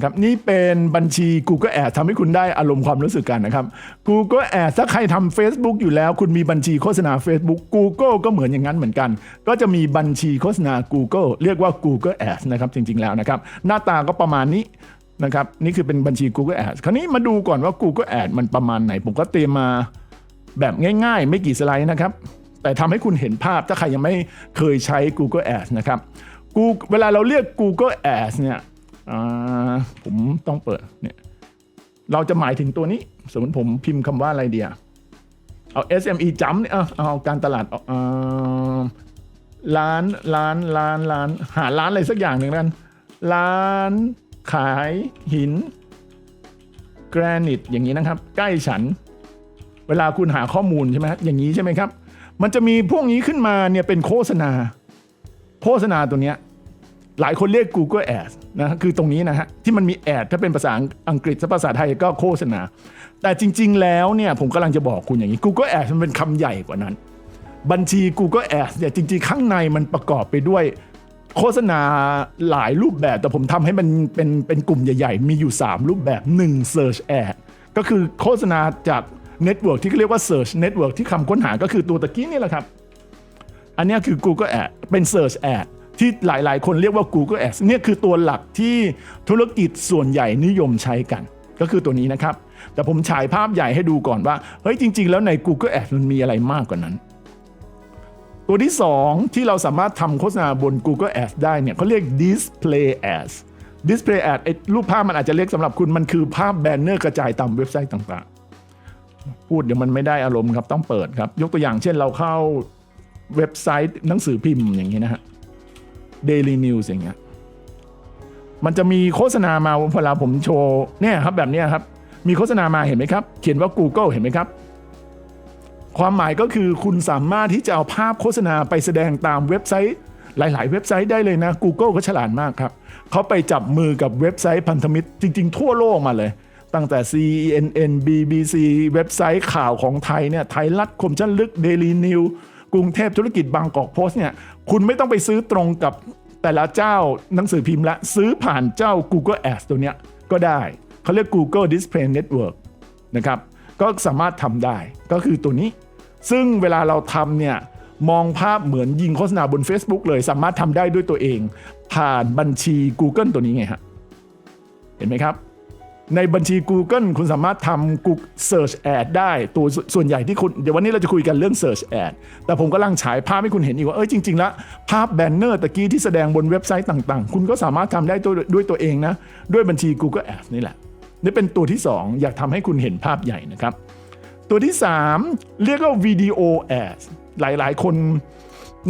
นะครับนี่เป็นบัญชี Google Ads ทำให้คุณได้อารมณ์ความรู้สึกกันนะครับ Google Ads ถ้าใครทำ Facebook อยู่แล้ว คุณมีบัญชีโฆษณา Facebook Google ก็เหมือนอย่างนั้นเหมือนกัน ก็จะมีบัญชีโฆษณา Google เรียกว่า Google Ads นะครับจริงๆแล้วนะครับ หน้าตาก็ประมาณนี้นะครับนี่คือเป็นบัญชี Google Ads คราวนี้มาดูก่อนว่า Google Ads มันประมาณไหน ผมก็เตรียมมาแบบง่ายๆ ไม่กี่สไลด์นะครับ แต่ทำให้คุณเห็นภาพถ้าใครยังไม่เคยใช้ Google Ads นะครับ Google เวลาเราเรียก Google Ads เนี่ย ผมต้องเปิดเนี่ยเราจะหมายถึงตัวนี้ สมมติผมพิมพ์คำว่าอะไรเดียเอา SME จำเนี่ยเอาเอาการตลาดร้านร้านร้านร้านหาร้านอะไรสักอย่างหนึ่งกันร้านขายหินแกรนิตอย่างนี้นะครับ ใกล้ฉัน เวลาคุณหาข้อมูลใช่ไหมอย่างนี้ใช่ไหมครับ มันจะมีพวกนี้ขึ้นมาเนี่ยเป็นโฆษณา โฆษณาตัวเนี้ย หลายคนเรียก Google Ads นะคือตรงนี้นะฮะที่มันมีแอดถ้าเป็นภาษาอังกฤษถ้าภาษาไทยก็โฆษณา แต่จริง ๆ แล้วเนี่ยผมกำลังจะบอกคุณอย่างนี้ Google Ads มันเป็นคำใหญ่กว่านั้น บัญชี Google Ads เนี่ยจริง ๆ ข้างในมันประกอบไปด้วยโฆษณาหลายรูปแบบ แต่ผมทำให้มันเป็นเป็นกลุ่มใหญ่ ๆ มีอยู่ 3 รูปแบบ 1 Search Ad ก็คือโฆษณาจากเน็ตเวิร์กที่เขาเรียกว่า Search Network ที่คำค้นหาก็คือตัวตะกี้นี่แหละครับ อันนี้คือ Google Ad เป็น Search Ad ที่หลายๆ คนเรียกว่า Google Ads เนี่ยคือตัวหลักที่ธุรกิจส่วนใหญ่นิยมใช้กัน ก็คือตัวนี้นะครับ แต่ผมฉายภาพใหญ่ให้ดูก่อนว่า เฮ้ยจริง ๆ แล้วใน Google Ads มันมีอะไรมากกว่านั้น ตัวที่ 2 ที่เราสามารถทำโฆษณาบน Google Ads ได้เนี่ยเขาเรียก Display Ads Display Ad ไอ้รูปภาพมันอาจจะเล็กสำหรับคุณมันคือภาพแบนเนอร์กระจายตามเว็บไซต์ต่างๆ พูดเดี๋ยวมันไม่ได้อารมณ์ครับต้องเปิดครับ ยกตัวอย่างเช่นเราเข้าเว็บไซต์หนังสือพิมพ์อย่างนี้นะฮะ Daily News อย่างเงี้ยมันจะมีโฆษณามาเวลาผมโชว์เนี่ยครับแบบเนี้ยครับ มีโฆษณามาเห็นไหมครับ เขียนว่า Google เห็นไหมครับ ความหมายก็คือคุณสามารถที่จะเอาภาพโฆษณาไปแสดงตามเว็บไซต์ หลาย ๆ เว็บไซต์ได้เลยนะ Google ก็ฉลาดมากครับเขาไปจับมือกับเว็บไซต์พันธมิตร จริง ๆ ทั่วโลกมาเลย ตั้งแต่ CNN BBC เว็บไซต์ข่าวของไทยเนี่ยไทยรัฐคมชั้นลึก Daily News กรุงเทพธุรกิจบางกอกโพสต์เนี่ยคุณไม่ต้องไปซื้อตรงกับ แต่ละเจ้าหนังสือพิมพ์ละซื้อผ่านเจ้า Google Ads ตัวเนี้ยก็ได้เขาเรียก Google Display Network นะครับก็สามารถทำได้ก็คือตัวนี้ ซึ่งเวลาเราทำเนี่ยมองภาพเหมือนยิงโฆษณาบน Facebook เลยสามารถทำได้ด้วยตัวเอง ผ่านบัญชี Google ตัวนี้ไงฮะเห็นไหมครับ ในบัญชี Google คุณสามารถทำ Google Search Ad ได้ตัวส่วนใหญ่ที่คุณเดี๋ยววันนี้เราจะคุยกันเรื่อง Search Ad แต่ผมกำลังฉายภาพให้คุณเห็นอีกว่า เอ้ยจริง ๆ แล้ว ภาพแบนเนอร์ตะกี้ที่แสดงบนเว็บไซต์ต่างๆ คุณก็สามารถทำได้ด้วยด้วยตัวเองนะ ด้วยบัญชี Google Ads นี่แหละ นี่เป็นตัวที่ 2 อยากทำให้คุณเห็นภาพใหญ่นะครับ ตัวที่ 3 เรียกว่าวิดีโอแอดหลายๆ คน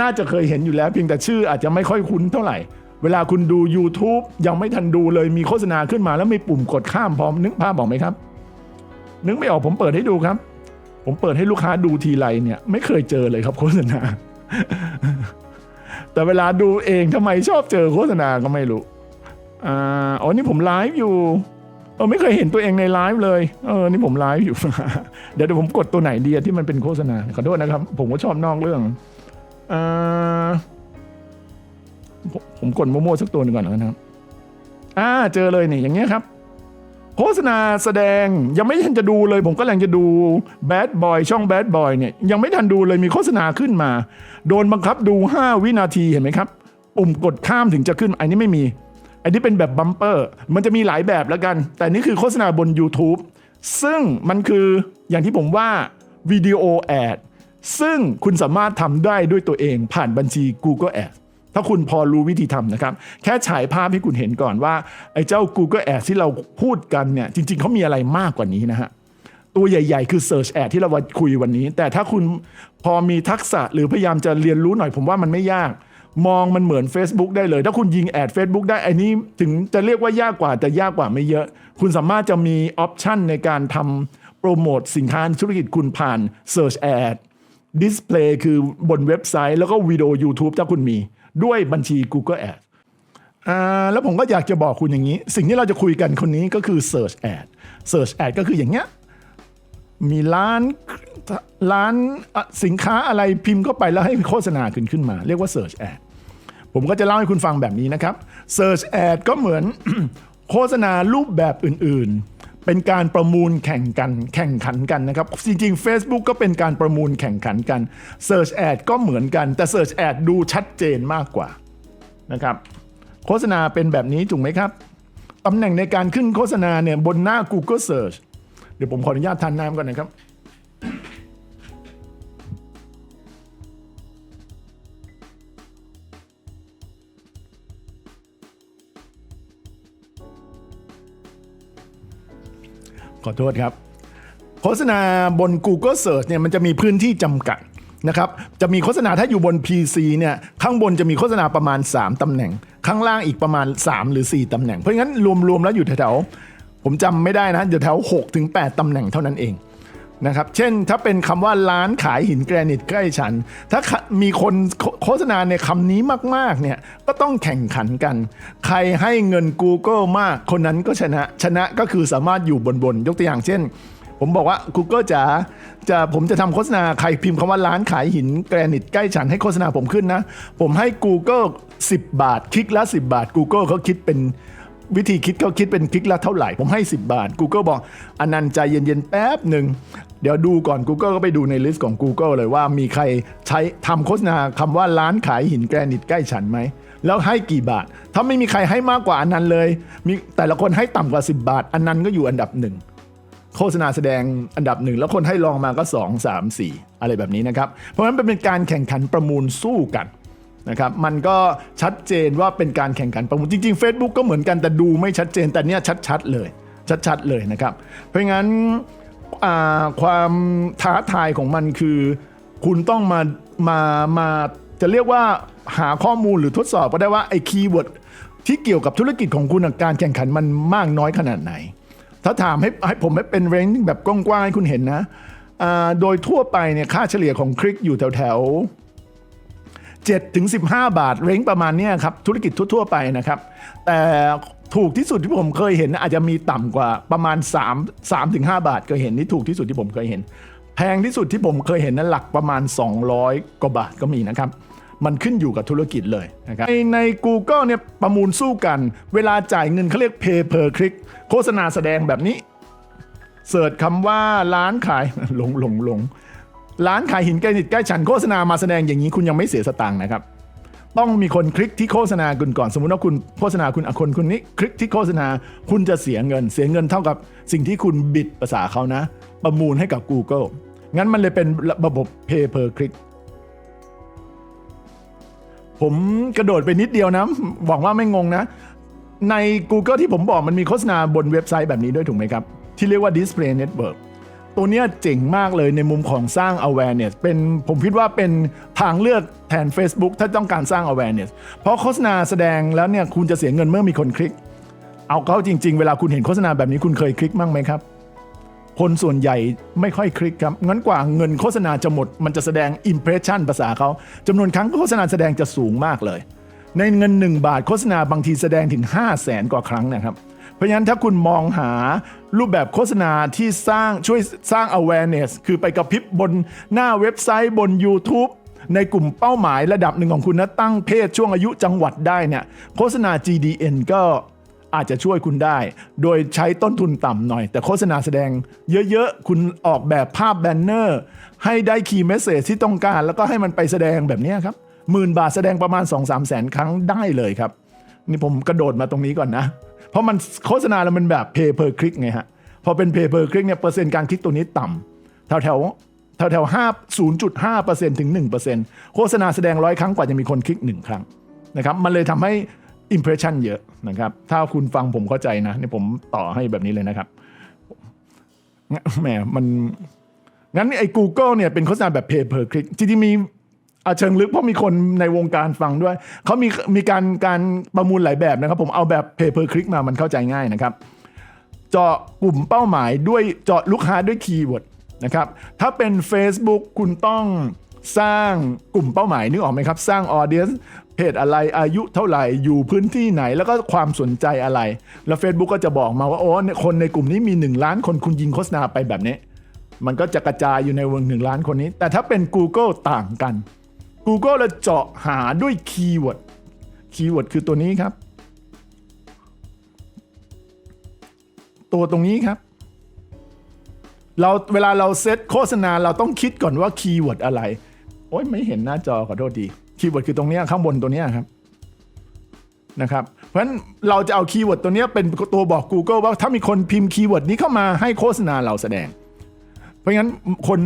น่าจะเคยเห็นอยู่แล้ว เพียงแต่ชื่ออาจจะไม่ค่อยคุ้นเท่าไหร่ เวลาคุณดู YouTube ยังไม่ทันดูเลยมีโฆษณาขึ้นมาแล้วมีปุ่มกดข้ามพร้อมนึกภาพบอกไหมครับ นึกไม่ออกผมเปิดให้ดูครับ ผมเปิดให้ลูกค้าดูทีไรเนี่ยไม่เคยเจอเลยครับโฆษณา แต่เวลาดูเองทำไมชอบเจอโฆษณาก็ไม่รู้อ่าอ๋อนี่ผมไลฟ์อยู่เออไม่เคยเห็นตัวเองในไลฟ์เลย เออ นี่ผมไลฟ์อยู่ เดี๋ยวเดี๋ยวผมกดตัวไหนดีที่มันเป็นโฆษณา ขอโทษนะครับ ผมก็ชอบนอกเรื่องอ่า ผมกดโมโม่สักตัวหนึ่งก่อนนะครับอ่าเจอเลยนี่อย่างเงี้ยครับ โฆษณาแสดงยังไม่ทันจะดูเลย ผมก็กำลังจะดู Bad Boy ช่อง Bad Boy เนี่ยยังไม่ทันดูเลยมีโฆษณาขึ้นมา โดนบังคับดู 5 วินาทีเห็นไหมครับปุ่มกดข้ามถึงจะขึ้นอันนี้ไม่มี อันนี้เป็นแบบบัมเปอร์มันจะมีหลายแบบแล้วกัน แต่นี่คือโฆษณาบน YouTube ซึ่งมันคืออย่างที่ผมว่าวิดีโอแอดซึ่งคุณสามารถทำได้ด้วยตัวเองผ่านบัญชี Google Ads ถ้าคุณพอรู้วิธีทำนะครับ แค่ฉายภาพให้คุณเห็นก่อนว่า ไอ้เจ้า Google Ads ที่เราพูดกันเนี่ย จริง ๆเขามีอะไรมากกว่านี้นะฮะตัวใหญ่ ๆ คือ Search Ad ที่เราคุยวันนี้ แต่ถ้าคุณพอมีทักษะหรือพยายามจะเรียนรู้หน่อยผมว่ามันไม่ยาก มองมันเหมือน Facebook ได้เลย ถ้าคุณยิงแอด Facebook ได้ไอ้นี้ถึงจะเรียกว่ายากกว่าแต่ยากกว่าไม่เยอะ คุณสามารถจะมีออปชันในการทำโปรโมทสินค้าธุรกิจคุณผ่าน Search Ad Display คือบนเว็บไซต์แล้วก็วิดีโอ YouTube ถ้าคุณมี ด้วยบัญชี Google Ads อ่าแล้วผมก็อยากจะบอกคุณอย่างนี้ สิ่งที่เราจะคุยกันคนนี้ก็คือ Search Ad Search Ad ก็คืออย่างเงี้ยมีร้านร้านสินค้าอะไรพิมพ์เข้าไปแล้วให้โฆษณาขึ้นขึ้นมา เรียกว่า Search Ad ผมก็จะเล่าให้คุณฟังแบบนี้นะครับ Search Ad ก็เหมือนโฆษณารูปแบบอื่นๆ เป็นการประมูลแข่งกันแข่งขันกันนะครับ จริง ๆ Facebook ก็เป็นการประมูลแข่งขันกัน Search Ad ก็เหมือนกันแต่ Search Ad ดูชัดเจนมากกว่านะครับโฆษณาเป็นแบบนี้ถูกไหมครับตำแหน่งในการขึ้นโฆษณาเนี่ยบนหน้า Google Search เดี๋ยวผมขออนุญาตทานน้ำก่อนนะครับ ขอโทษครับ โฆษณาบน Google Search เนี่ยมันจะมีพื้นที่จำกัดนะครับ จะมีโฆษณาถ้าอยู่บน PC เนี่ยข้างบนจะมีโฆษณาประมาณ 3 ตำแหน่ง ข้างล่างอีกประมาณ 3 หรือ 4 ตำแหน่ง เพราะงั้นรวมๆแล้วอยู่แถวๆผมจำไม่ได้นะอยู่แถว6ถึง8ตำแหน่งเท่านั้นเอง นะครับเช่นถ้าเป็นคำว่าร้านขายหินแกรนิตใกล้ฉัน ถ้ามีคนโฆษณาในคำนี้มากๆเนี่ยก็ต้องแข่งขันกัน ใครให้เงิน Google มากคนนั้นก็ชนะชนะก็คือสามารถอยู่บนๆยกตัวอย่างเช่น ผมบอกว่า Google จ๋าจะผมจะทำโฆษณาใครพิมพ์คำว่าร้านขายหินแกรนิตใกล้ฉันให้โฆษณาผมขึ้นนะ ผมให้ Google 10 บาท คลิกละ 10 บาท Google เขาคิดเป็น วิธีคิดเขาคิดเป็นคลิกละเท่าไหร่ ผมให้ 10 บาท Google บอกอันนันต์ใจเย็นๆ แป๊บหนึ่ง เดี๋ยวดูก่อน Google ก็ไปดูในลิสต์ของ Google เลยว่ามีใครใช้ทำโฆษณาคำว่าร้านขายหินแกรนิตใกล้ฉันไหม แล้วให้กี่บาท ถ้าไม่มีใครให้มากกว่าอันนั้นเลย มีแต่ละคนให้ต่ำกว่า 10 บาท อันนั้นก็อยู่อันดับหนึ่งโฆษณาแสดงอันดับหนึ่งแล้วคนให้ลองมาก็ 2 3 4 อะไรแบบนี้นะครับ เพราะฉะนั้นเป็นการแข่งขันประมูลสู้กัน นะครับมันก็ชัดเจนว่าเป็นการแข่งขันประมูลจริงๆ Facebook ก็เหมือนกันแต่ดูไม่ชัดเจนแต่เนี้ยชัดๆเลยชัดๆเลยนะครับ เพราะงั้นความท้าทายของมันคือ คุณต้องมามามาจะเรียกว่าหาข้อมูลหรือทดสอบก็ได้ว่าไอ้คีย์เวิร์ดที่เกี่ยวกับธุรกิจของคุณการแข่งขันมันมากน้อยขนาดไหน ถ้าถามให้ให้ผมให้เป็นเรนจ์แบบกว้างๆให้คุณเห็นนะโดยทั่วไปเนี่ยค่าเฉลี่ยของคลิกอยู่แถวแถ 7ถึง15 บาทเรนจ์ประมาณนี้ครับธุรกิจทั่วๆไปนะครับ แต่ถูกที่สุดที่ผมเคยเห็นอาจจะมีต่ำกว่าประมาณ 3 3ถึง5บาทเคยเห็นนี่ถูกที่สุดที่ผมเคยเห็น แพงที่สุดที่ผมเคยเห็นนั้นหลักประมาณ 200 กว่าบาทก็มีนะครับ มันขึ้นอยู่กับธุรกิจเลยนะครับในใน Google เนี่ยประมูลสู้กัน เวลาจ่ายเงินเขาเรียก pay per click โฆษณาแสดงแบบนี้เสิร์ชคำว่าร้านขายหลงหลงหลง ร้านขายหินแกรนิตใกล้ฉันโฆษณามาแสดงอย่างนี้คุณยังไม่เสียสตางค์นะครับ ต้องมีคนคลิกที่โฆษณาคุณก่อน สมมุติว่าคุณโฆษณาคุณอคนคนนี้คลิกที่โฆษณาคุณจะเสียเงิน เสียเงินเท่ากับสิ่งที่คุณบิดภาษาเขานะ ประมูลให้กับ Google งั้นมันเลยเป็นระบบ pay per click ผมกระโดดไปนิดเดียวนะ หวังว่าไม่งงนะ ใน Google ที่ผมบอกมันมีโฆษณาบนเว็บไซต์แบบนี้ด้วยถูกไหมครับ ที่เรียกว่า Display Network ตัวเนี้ยเจ๋งมากเลยในมุมของสร้าง awareness เป็นผมคิดว่าเป็นทางเลือกแทน Facebook ถ้าต้องการสร้าง awareness เพราะโฆษณาแสดงแล้วเนี่ยคุณจะเสียเงินเมื่อมีคนคลิก เอาเข้าจริง ๆ เวลาคุณเห็นโฆษณาแบบนี้คุณเคยคลิกมั้งไหมครับ คนส่วนใหญ่ไม่ค่อยคลิกครับ งั้นกว่าเงินโฆษณาจะหมด มันจะแสดง impression ภาษาเขาจำนวนครั้งโฆษณาแสดงจะสูงมากเลย ในเงิน 1 บาทโฆษณาบางทีแสดงถึง 5 0 0แสนกว่าครั้งนะครับ เพราะฉะนั้นถ้าคุณมองหารูปแบบโฆษณาที่สร้างช่วยสร้าง awareness คือไปกระพริบบนหน้าเว็บไซต์บน YouTube ในกลุ่มเป้าหมายระดับหนึ่งของคุณนะตั้งเพศช่วงอายุจังหวัดได้เนี่ยโฆษณา GDN ก็อาจจะช่วยคุณได้ โดยใช้ต้นทุนต่ำหน่อย แต่โฆษณาแสดงเยอะๆ คุณออกแบบภาพแบนเนอร์ ให้ได้คีย์เมสเซจที่ต้องการ แล้วก็ให้มันไปแสดงแบบนี้ครับหมื่นบาทแสดงประมาณ 2 3 0 0แสนครั้งได้เลยครับ นี่ผมกระโดดมาตรงนี้ก่อนนะ เพราะมันโฆษณาแล้วมันแบบ pay per click ไงฮะ พอเป็น pay per click เนี่ยเปอร์เซ็นต์การคลิกตัวนี้ต่ำแถวแถวแถวแถวห้าศูนย์จุดห้าเปอร์เซ็นต์ถึงหนึ่งเปอร์เซ็นต์โฆษณาแสดงร้อยครั้งกว่าจะมีคนคลิกหนึ่งครั้งนะครับ มันเลยทำให้ impression เยอะนะครับ ถ้าคุณฟังผมเข้าใจนะนี่ผมต่อให้แบบนี้เลยนะครับแหมมันงั้นไอ้ Google เนี่ยเป็นโฆษณาแบบ pay per click จริงๆมี อาเชิงลึกเพราะมีคนในวงการฟังด้วย เขามีมีการการประมูลหลายแบบนะครับ ผมเอาแบบ pay per click มามันเข้าใจง่ายนะครับ เจาะกลุ่มเป้าหมายด้วยเจาะลูกค้าด้วยคีย์เวิร์ดนะครับ ถ้าเป็น Facebook คุณต้องสร้างกลุ่มเป้าหมายนึกออกไหมครับ สร้างออเดียนเพจอะไรอายุเท่าไหร่อยู่พื้นที่ไหนแล้วก็ความสนใจอะไร แล้ว Facebook ก็จะบอกมาว่าโอ้คนในกลุ่มนี้มี 1 ล้านคนคุณยิงโฆษณาไปแบบนี้ มันก็จะกระจายอยู่ในวงหนึ่งล้านคนนี้ แต่ถ้าเป็น Google ต่างกัน Google เราเจาะหาด้วยคีย์เวิร์ด คีย์เวิร์ดคือตัวนี้ครับ ตัวตรงนี้ครับ เราเวลาเราเซตโฆษณาเราต้องคิดก่อนว่าคีย์เวิร์ดอะไร โอ้ยไม่เห็นหน้าจอขอโทษดี คีย์เวิร์ดคือตรงนี้ข้างบนตัวนี้ครับนะครับ เพราะฉะนั้นเราจะเอาคีย์เวิร์ดตัวนี้เป็นตัวบอก Google ว่าถ้ามีคนพิมพ์คีย์เวิร์ดนี้เข้ามาให้โฆษณาเราแสดง เพราะงั้นคน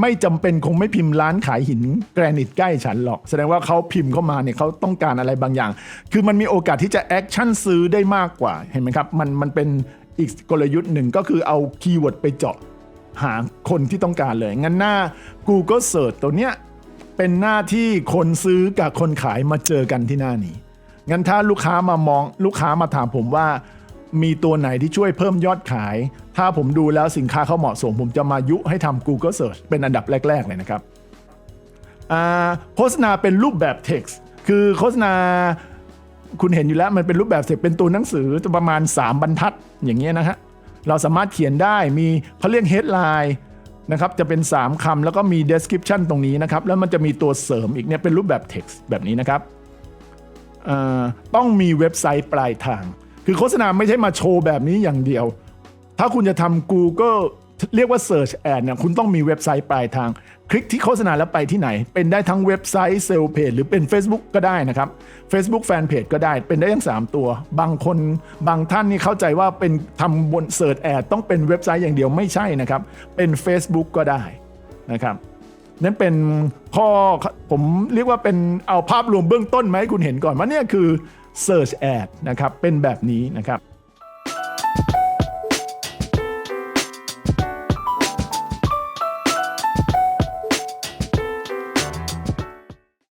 ไม่จำเป็นคงไม่พิมพ์ร้านขายหินแกรนิตใกล้ฉันหรอก แสดงว่าเขาพิมพ์เข้ามาเนี่ยเขาต้องการอะไรบางอย่าง คือมันมีโอกาสที่จะแอคชั่นซื้อได้มากกว่าเห็นไหมครับมันมันเป็นอีกกลยุทธ์หนึ่งก็คือเอาคีย์เวิร์ดไปเจาะหาคนที่ต้องการเลย งั้นหน้า Google Search ตัวเนี้ยเป็นหน้าที่คนซื้อกับคนขายมาเจอกันที่หน้านี้ งั้นถ้าลูกค้ามามองลูกค้ามาถามผมว่า มีตัวไหนที่ช่วยเพิ่มยอดขาย ถ้าผมดูแล้วสินค้าเขาเหมาะสม ผมจะมายุให้ทำ Google Search เป็นอันดับแรก ๆ เลยนะครับอ่าโฆษณาเป็นรูปแบบ text คือโฆษณาคุณเห็นอยู่แล้วมันเป็นรูปแบบ text เป็นตัวหนังสือประมาณ 3 บรรทัดอย่างเงี้ยนะฮะเราสามารถเขียนได้มีเขาเรียก headline นะครับจะเป็น 3คำแล้วก็มี description ตรงนี้นะครับ แล้วมันจะมีตัวเสริมอีกเนี่ยเป็นรูปแบบ text แบบนี้นะครับอ่อต้องมีเว็บไซต์ปลายทาง คือโฆษณาไม่ใช่มาโชว์แบบนี้อย่างเดียว ถ้าคุณจะทำ Google เรียกว่า Search Ad เนี่ยคุณต้องมีเว็บไซต์ปลายทาง คลิกที่โฆษณาแล้วไปที่ไหน เป็นได้ทั้งเว็บไซต์เซลล์เพจหรือเป็น Facebook ก็ได้นะครับ Facebook Fanpage ก็ได้เป็นได้ทั้ง 3 ตัว บางคนบางท่านนี่เข้าใจว่าเป็นทำบน Search Ad ต้องเป็นเว็บไซต์อย่างเดียวไม่ใช่นะครับ เป็น Facebook ก็ได้นะครับนั่นเป็นข้อผมเรียกว่าเป็นเอาภาพรวมเบื้องต้นมาให้คุณเห็นก่อนว่าเนี่ยคือ Search Ad นะครับเป็นแบบนี้นะครับ